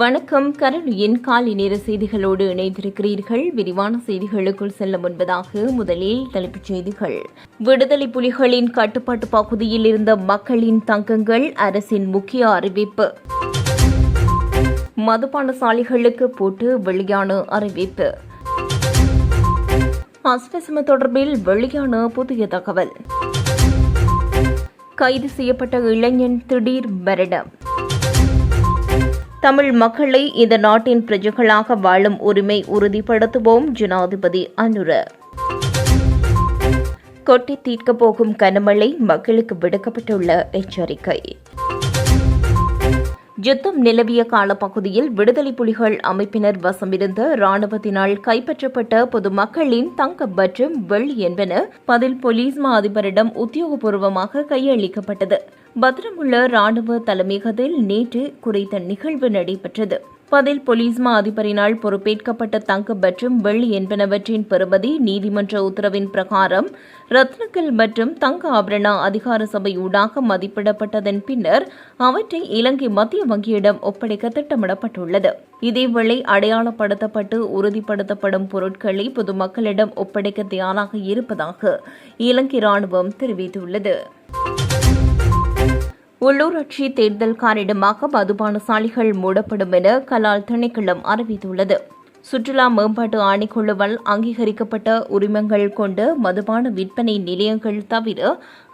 வணக்கம். கரணியின் காலை நேர செய்திகளோடு இணைந்திருக்கிறீர்கள். விரிவான செய்திகளுக்குள் செல்ல முன்பதாக முதலில் தலைப்புச் செய்திகள். விடுதலை புலிகளின் கட்டுப்பாட்டு பகுதியில் இருந்த மக்களின் தங்கங்கள் அரசின் முக்கிய அறிவிப்பு. மதுபான சாலைகளுக்கு போட்டு வெளியான அறிவிப்பு. அஸ்வசம தொடர்பில் வெளியான புதிய தகவல். கைது செய்யப்பட்ட இளைஞன் திடீர் மரணம். தமிழ் மக்களை இந்த நாட்டின் பிரஜைகளாக வாழும் உரிமை உறுதிப்படுத்துவோம் ஜனாதிபதி அனுர. கொட்டி தீர்க்கப் போகும் கனமழை மக்களுக்கு விடுக்கப்பட்டுள்ள எச்சரிக்கை. யுத்தம் நிலவிய காலப்பகுதியில் விடுதலை புலிகள் அமைப்பினர் வசமிருந்த ராணுவத்தினால் கைப்பற்றப்பட்ட பொதுமக்களின் தங்கம் மற்றும் வெள்ளி என்பன பதில் போலீஸ் மா அதிபரிடம் உத்தியோகபூர்வமாக கையளிக்கப்பட்டது. பத்திரமுள்ள ராணுவ தலைமையகத்தில் நேற்று குறித்த நிகழ்வு நடைபெற்றது. பதில் போலீஸ் மா அதிபரினால் பொறுப்பேற்கப்பட்ட தங்கம் மற்றும் வெள்ளி என்பனவற்றின் பெறுமதி நீதிமன்ற உத்தரவின் பிரகாரம் ரத்னக்கல் மற்றும் தங்க ஆபரண அதிகார சபை ஊடாக மதிப்பிடப்பட்டதன் பின்னர் அவற்றை இலங்கை மத்திய வங்கியிடம் ஒப்படைக்க திட்டமிடப்பட்டுள்ளது. இதேவேளை அடையாளப்படுத்தப்பட்டு உறுதிப்படுத்தப்படும் பொருட்களை பொதுமக்களிடம் ஒப்படைக்க தயாராக இருப்பதாக இலங்கை ராணுவம் தெரிவித்துள்ளது. உள்ளூராட்சி தேர்தல் காரணமாக மதுபான சாலைகள் மூடப்படும் என கலால் திணைக்களம் அறிவித்துள்ளது. சுற்றுலா மேம்பாட்டு ஆணைக்குழுவால் அங்கீகரிக்கப்பட்ட உரிமங்கள் கொண்ட மதுபான விற்பனை நிலையங்கள் தவிர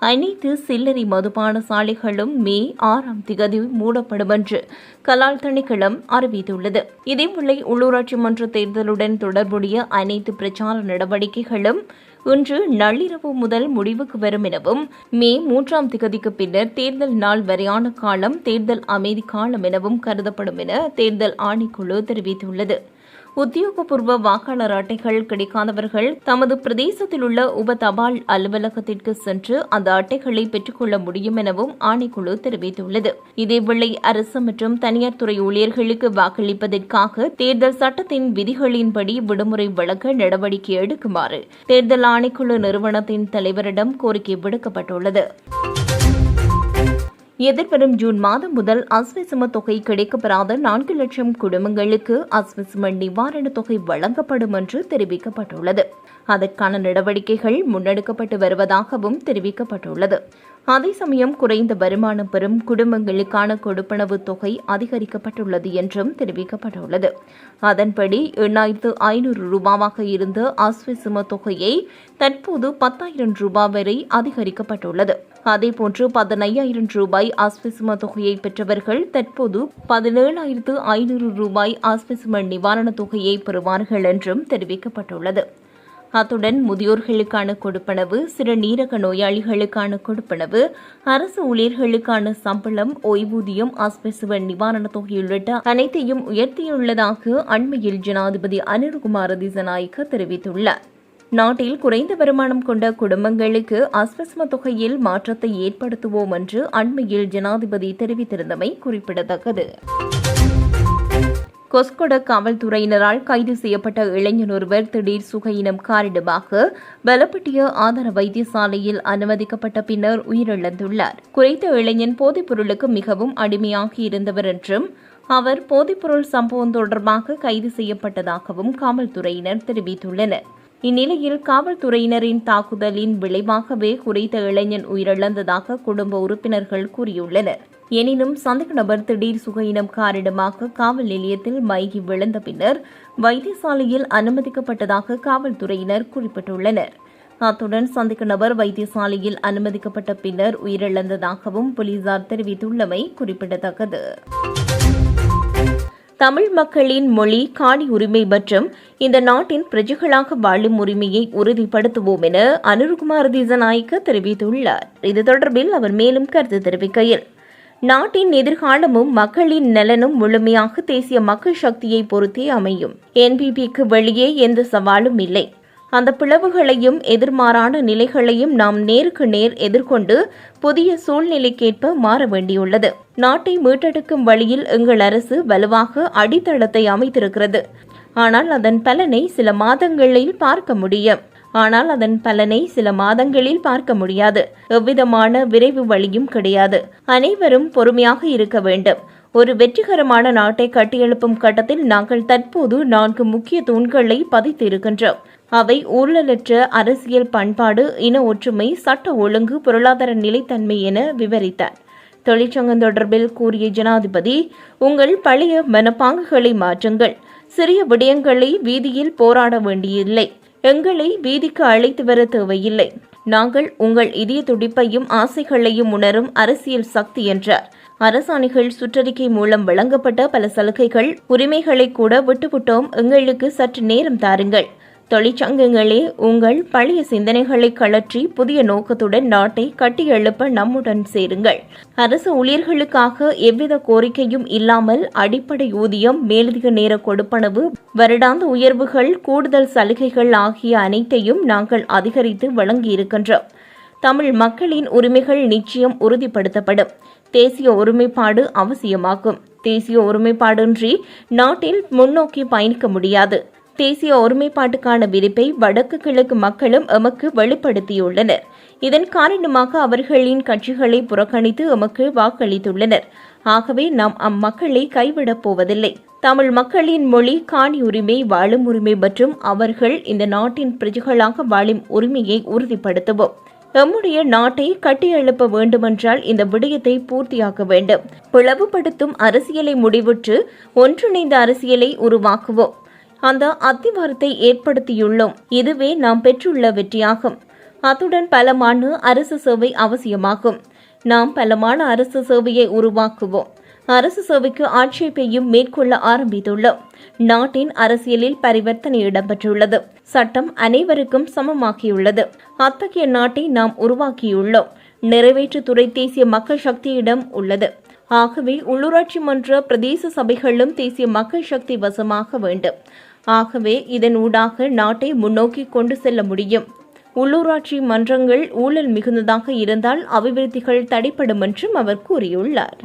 அனைத்து சில்லறை மதுபான சாலைகளும் மே ஆறாம் திகதி மூடப்படும் என்று கலால் திணைக்களம் அறிவித்துள்ளது. இதேவேளை உள்ளூராட்சி மன்ற தேர்தலுடன் தொடர்புடைய அனைத்து பிரச்சார நடவடிக்கைகளும் இன்று நள்ளிரவு முதல் முடிவுக்கு வரும் எனவும் மே மூன்றாம் திகதிக்கு பின்னர் தேர்தல் நாள் வரையான காலம் தேர்தல் அமைதி காலம் எனவும் கருதப்படும் என தேர்தல் ஆணைக்குழு தெரிவித்துள்ளது. உத்தியோகபூர்வ வாக்காளர் அட்டைகள் கிடைக்காதவர்கள் தமது பிரதேசத்தில் உள்ள உப தபால் அலுவலகத்திற்கு சென்று அந்த அட்டைகளை பெற்றுக்கொள்ள முடியும் எனவும் ஆணைக்குழு தெரிவித்துள்ளது. இதேவேளை அரசு மற்றும் தனியார் துறை ஊழியர்களுக்கு வாக்களிப்பதற்காக தேர்தல் சட்டத்தின் விதிகளின்படி விடுமுறை வழங்க நடவடிக்கை எடுக்குமாறு தேர்தல் ஆணைக்குழு நிறுவனத்தின் தலைவரிடம் கோரிக்கை விடுக்கப்பட்டுள்ளது. எதிர்வரும் ஜூன் மாதம் முதல் அஸ்விசும தொகை கிடைக்கப்பெறாத நான்கு லட்சம் குடும்பங்களுக்கு அஸ்விசும நிவாரணத் தொகை வழங்கப்படும் என்று தெரிவிக்கப்பட்டுள்ளது. அதற்கான நடவடிக்கைகள் முன்னெடுக்கப்பட்டு வருவதாகவும் தெரிவிக்கப்பட்டுள்ளது. அதே சமயம் குறைந்த வருமானம் பெறும் குடும்பங்களுக்கான கொடுப்பனவு தொகை அதிகரிக்கப்பட்டுள்ளது என்றும் தெரிவிக்கப்பட்டுள்ளது. அதன்படி எண்ணாயிரத்து ஐநூறு ரூபாவாக இருந்த அஸ்விசும தொகையை தற்போது பத்தாயிரம் ரூபாய் வரை அதிகரிக்கப்பட்டுள்ளது. அதேபோன்று பதினையாயிரம் ரூபாய் ஆஸ்பிசும தொகையை பெற்றவர்கள் தற்போது பதினேழாயிரத்து ஐநூறு ரூபாய் ஆஸ்வசிம நிவாரணத் தொகையை பெறுவார்கள் என்றும் தெரிவிக்கப்பட்டுள்ளது. அத்துடன் முதியோர்களுக்கான கொடுப்பனவு சிறுநீரக நோயாளிகளுக்கான கொடுப்பனவு அரசு ஊழியர்களுக்கான சம்பளம் ஓய்வூதியம் ஆஸ்பெசுவ நிவாரணத் தொகை உள்ளிட்ட அனைத்தையும் உயர்த்தியுள்ளதாக அண்மையில் ஜனாதிபதி அனில்குமார் திசநாயக்க தெரிவித்துள்ளார். நாட்டில் குறைந்த வருமானம் கொண்ட குடும்பங்களுக்கு அஸ்வஸ்ம தொகையில் மாற்றத்தை ஏற்படுத்துவோம் என்று அண்மையில் ஜனாதிபதி தெரிவித்திருந்தமை குறிப்பிடத்தக்கது. கொஸ்கொட காவல்துறையினரால் கைது செய்யப்பட்ட இளைஞர் ஒருவர் திடீர் சுகையினம் காரணமாக பலப்பட்டிய ஆதார வைத்தியசாலையில் அனுமதிக்கப்பட்ட பின்னர் உயிரிழந்துள்ளார். குறித்த இளைஞன் போதைப் பொருளுக்கு மிகவும் அடிமையாகி இருந்தவர் என்றும் அவர் போதைப்பொருள் சம்பவம் தொடர்பாக கைது செய்யப்பட்டதாகவும் காவல்துறையினர் தெரிவித்துள்ளனர். இந்நிலையில் காவல்துறையினரின் தாக்குதலின் விளைவாகவே குறித்த இளைஞன் உயிரிழந்ததாக குடும்ப உறுப்பினர்கள் கூறியுள்ளனர். எனினும் சந்தேக நபர் திடீர் சுகையினம் காரணமாக காவல் நிலையத்தில் மயங்கி விழுந்த பின்னர் வைத்தியசாலையில் அனுமதிக்கப்பட்டதாக காவல்துறையினர் குறிப்பிட்டுள்ளனர். அத்துடன் சந்தேக நபர் வைத்தியசாலையில் அனுமதிக்கப்பட்ட பின்னர் உயிரிழந்ததாகவும் போலீசார் தெரிவித்துள்ளமை குறிப்பிடத்தக்கது. தமிழ் மக்களின் மொழி காணி உரிமை மற்றும் இந்த நாட்டின் பிரஜைகளாக வாழும் உரிமையை உறுதிப்படுத்துவோம் என அனுருகுமார் தீசநாயக்க தெரிவித்துள்ளார். இது தொடர்பில் அவர் மேலும் கருத்து தெரிவிக்கையில் நாட்டின் எதிர்காலமும் மக்களின் நலனும் முழுமையாக தேசிய மக்கள் சக்தியை பொறுத்தே அமையும். என்பிபிக்கு வெளியே எந்த சவாலும் இல்லை. அந்த பிளவுகளையும் எதிர்மாறான நிலைகளையும் நாம் நேருக்கு நேர் எதிர்கொண்டு புதிய சூழ்நிலைக்கேற்ப மாற வேண்டியுள்ளது. நாட்டை மீட்டெடுக்கும் வழியில் எங்கள் அரசு வலுவாக அடித்தளத்தை அமைத்திருக்கிறது. ஆனால் அதன் பலனை சில மாதங்களில் பார்க்க முடியும். ஆனால் அதன் பலனை சில மாதங்களில் பார்க்க முடியாது. எவ்விதமான விரைவு வழியும் கிடையாது. அனைவரும் பொறுமையாக இருக்க வேண்டும். ஒரு வெற்றிகரமான நாட்டை கட்டியெழுப்பும் கட்டத்தில் நாங்கள் தற்போது நான்கு முக்கிய தூண்களை பதித்திருக்கின்றோம். அவை ஊழலற்ற அரசியல் பண்பாடு இன ஒற்றுமை சட்ட ஒழுங்கு பொருளாதார நிலைத்தன்மை என விவரித்தார் தொழிற்சங்கம் தொடர்பில் கூறிய ஜனாதிபதி உங்கள் பழைய மனப்பாங்குகளை மாற்றுங்கள். சிறிய விடயங்களை வீதியில் போராட வேண்டியதில்லை. எங்களை வீதிக்கு அழைத்து வர தேவையில்லை. நாங்கள் உங்கள் இதய துடிப்பையும் ஆசைகளையும் உணரும் அரசியல் சக்தி என்றார். அரசாணிகள் சுற்றறிக்கை மூலம் வழங்கப்பட்ட பல சலுகைகள் உரிமைகளை கூட விட்டுவிட்டோம். எங்களுக்கு சற்று நேரம் தாருங்கள். தொழிற்சங்கங்களே உங்கள் பழைய சிந்தனைகளை கழற்றி புதிய நோக்கத்துடன் நாட்டை கட்டியெழுப்ப நம்முடன் சேருங்கள். அரசு ஊழியர்களுக்காக எவ்வித கோரிக்கையும் இல்லாமல் அடிப்படை ஊதியம் மேலதிக நேர கொடுப்பனவு வருடாந்த உயர்வுகள் கூடுதல் சலுகைகள் ஆகிய அனைத்தையும் நாங்கள் அதிகரித்து வழங்கியிருக்கின்றோம். தமிழ் மக்களின் உரிமைகள் நிச்சயம் உறுதிப்படுத்தப்படும். தேசிய ஒருமைப்பாடு அவசியமாகும். தேசிய ஒருமைப்பாடின்றி நாட்டில் முன்னோக்கி பயணிக்க முடியாது. தேசிய ஒருமைப்பாட்டுக்கான விரிப்பை வடக்கு கிழக்கு மக்களும் எமக்கு வெளிப்படுத்தியுள்ளனர். இதன் காரணமாக அவர்களின் கட்சிகளை புறக்கணித்து எமக்கு வாக்களித்துள்ளனர். ஆகவே நாம் அம்மக்களை கைவிடப் போவதில்லை. தமிழ் மக்களின் மொழி காணி உரிமை வாழும் உரிமை மற்றும் அவர்கள் இந்த நாட்டின் பிரஜைகளாக வாழும் உரிமையை உறுதிப்படுத்துவோம். எம்முடைய நாட்டை கட்டியெழுப்ப வேண்டுமென்றால் இந்த விடயத்தை பூர்த்தியாக்க வேண்டும். பிளவுபடுத்தும் அரசியலை முடிவுற்று ஒன்றிணைந்த அரசியலை உருவாக்குவோம். அந்த அத்திவாரத்தை ஏற்படுத்தியுள்ளோம். இதுவே நாம் பெற்றுள்ள வெற்றியாகும். அத்துடன் பலமான அரசு சேவை அவசியமாகும். நாம் பலமான அரசு சேவையை உருவாக்குவோம். அரசு சேவைக்கு ஆட்சேபையும் மேற்கொள்ள ஆரம்பித்துள்ளோம். நாட்டின் அரசியலில் பரிவர்த்தனை இடம்பெற்றுள்ளது. சட்டம் அனைவருக்கும் சமமாக்கியுள்ளது அத்தகைய நாட்டை நாம் உருவாக்கியுள்ளோம். நிறைவேற்றுத்துறை தேசிய மக்கள் சக்தியிடம் உள்ளது. ஆகவே உள்ளூராட்சி மன்ற பிரதேச சபைகளும் தேசிய மக்கள் சக்தி வசமாக வேண்டும். ஆகவே இதன் ஊடாக நாட்டை முன்னோக்கி கொண்டு செல்ல முடியும். உள்ளூராட்சி மன்றங்கள் ஊழல் மிகுந்ததாக இருந்தால் அபிவிருத்திகள் தடைப்படும் என்றும் அவர் கூறியுள்ளார்.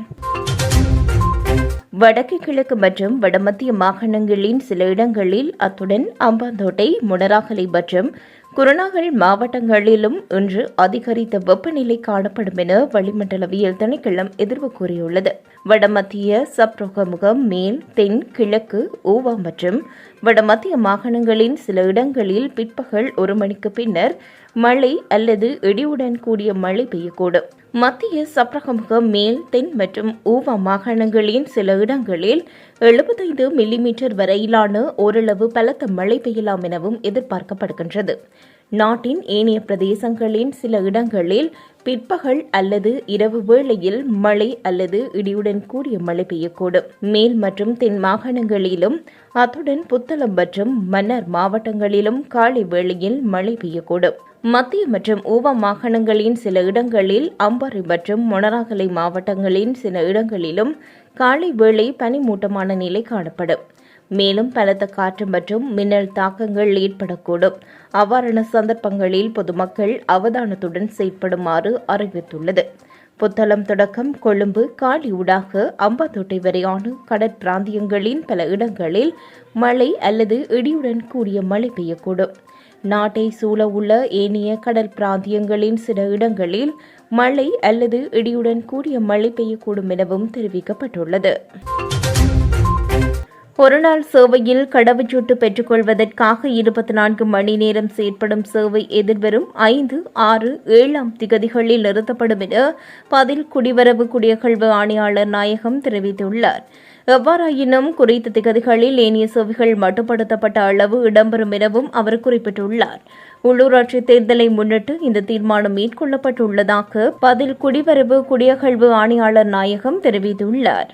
வடக்கு கிழக்கு மற்றும் வடமத்திய மாகாணங்களின் சில இடங்களில் அத்துடன் அம்பாந்தோட்டை முனராகலை மற்றும் குருநாகல் மாவட்டங்களிலும் இன்று அதிகரித்த வெப்பநிலை காணப்படும் என வளிமண்டலவியல் திணைக்களம் எதிர்வு கூறியுள்ளது. வடமத்திய சப்ரோகமுகம் மேல் தென் கிழக்கு ஊவா மற்றும் வடமத்திய மாகாணங்களின் சில இடங்களில் பிற்பகல் ஒரு மணிக்கு பின்னர் மழை அல்லது இடியுடன் கூடிய மழை பெய்யக்கூடும். மத்திய சப்ரகமுகம் மேல் தென் மற்றும் ஊவா மாகாணங்களின் சில இடங்களில் எழுபத்தைந்து மில்லிமீட்டர் வரையிலான ஓரளவு பலத்த மழை பெய்யலாம் எனவும் எதிர்பார்க்கப்படுகின்றது. நாட்டின் ஏனைய பிரதேசங்களின் சில இடங்களில் பிற்பகல் அல்லது இரவு வேளையில் மழை அல்லது இடியுடன் கூடிய மழை பெய்யக்கூடும். மேல் மற்றும் தென் மாகாணங்களிலும் அத்துடன் புத்தளம் மற்றும் மன்னர் மாவட்டங்களிலும் காலை வேளையில் மழை பெய்யக்கூடும். மத்திய மற்றும் ஊவ மாகாணங்களின் சில இடங்களில் அம்பாறை மற்றும் மொனராகலை மாவட்டங்களின் சில இடங்களிலும் காலை வேளை பனிமூட்டமான நிலை காணப்படும். மேலும் பலத்த காற்று மற்றும் மின்னல் தாக்கங்கள் ஏற்படக்கூடும். அவ்வாறான சந்தர்ப்பங்களில் பொதுமக்கள் அவதானத்துடன் செயற்படுமாறு அறிவித்துள்ளது. புத்தளம் தொடக்கம் கொழும்பு காலி ஊடாக அம்பாத்தோட்டை வரையான கடற்பிராந்தியங்களின் பல இடங்களில் மழை அல்லது இடியுடன் கூடிய மழை பெய்யக்கூடும். நாட்டை சூழ உள்ள ஏனைய கடல் பிராந்தியங்களின் சில இடங்களில் மழை அல்லது இடியுடன் கூடிய மழை பெய்யக்கூடும் எனவும் தெரிவிக்கப்பட்டுள்ளது. ஒருநாள் சேவையில் கடவுச்சீட்டு பெற்றுக்கொள்வதற்காக இருபத்தி நான்கு மணி நேரம் செயற்படும் சேவை எதிர்வரும் ஐந்து ஆறு ஏழாம் திகதிகளில் நிறுத்தப்படும் என பதில் குடிவரவு குடியகழ்வு ஆணையாளர் நாயகம் தெரிவித்துள்ளார். எவ்வாறாயினும் குறித்த திகதிகளில் ஏனைய சேவைகள் மட்டுப்படுத்தப்பட்ட அளவு இடம்பெறும் எனவும் அவர் குறிப்பிட்டுள்ளார். உள்ளூராட்சி தேர்தலை முன்னிட்டு இந்த தீர்மானம் மேற்கொள்ளப்பட்டுள்ளதாக பதில் குடிவரவு குடியகழ்வு ஆணையாளர் நாயகம் தெரிவித்துள்ளார்.